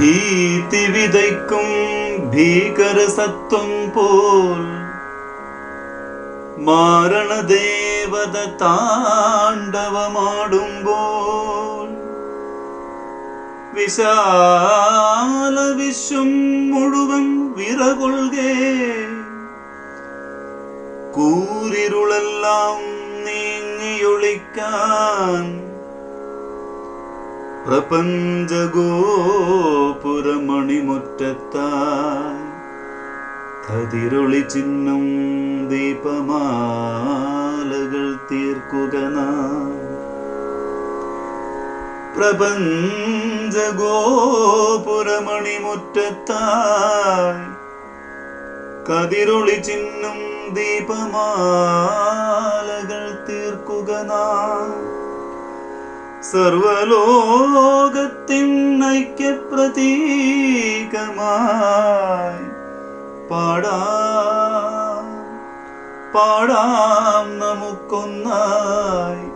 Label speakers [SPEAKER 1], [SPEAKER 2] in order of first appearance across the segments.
[SPEAKER 1] ഭീതി വിതയ്ക്കും ഭീകരസത്വം പോൽ. മാരണദേവത താണ്ഡവമാടുമ്പോൾ വിശാല വിശ്വം മുഴുവൻ വിറകൊള്ളുകേ കൂരിരുളെല്ലാം നീങ്ങിയൊളിക്കാൻ പ്രപഞ്ചഗോപുരമണിമുറ്റത്തായി കതിരൊളി ചിഹ്നം ദീപമാലകൾ തീർക്കുക പ്രപഞ്ചഗോപുരമണിമുറ്റത്തായി കതിരൊളി ചിഹ്നം ദീപമാലകൾ തീർക്കുക സർവലോകത്തിൻ ഐക്യപ്രതീകമായി പാടാം പാടാം നമുക്കൊന്നായി.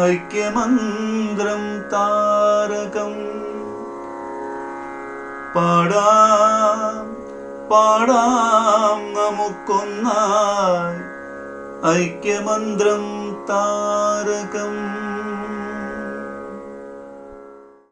[SPEAKER 1] ഐക്യമന്ത്രം താരകം. പാടാം പാടാം നമുക്കൊന്നായി. ഐക്യമന്ത്രം താരകം.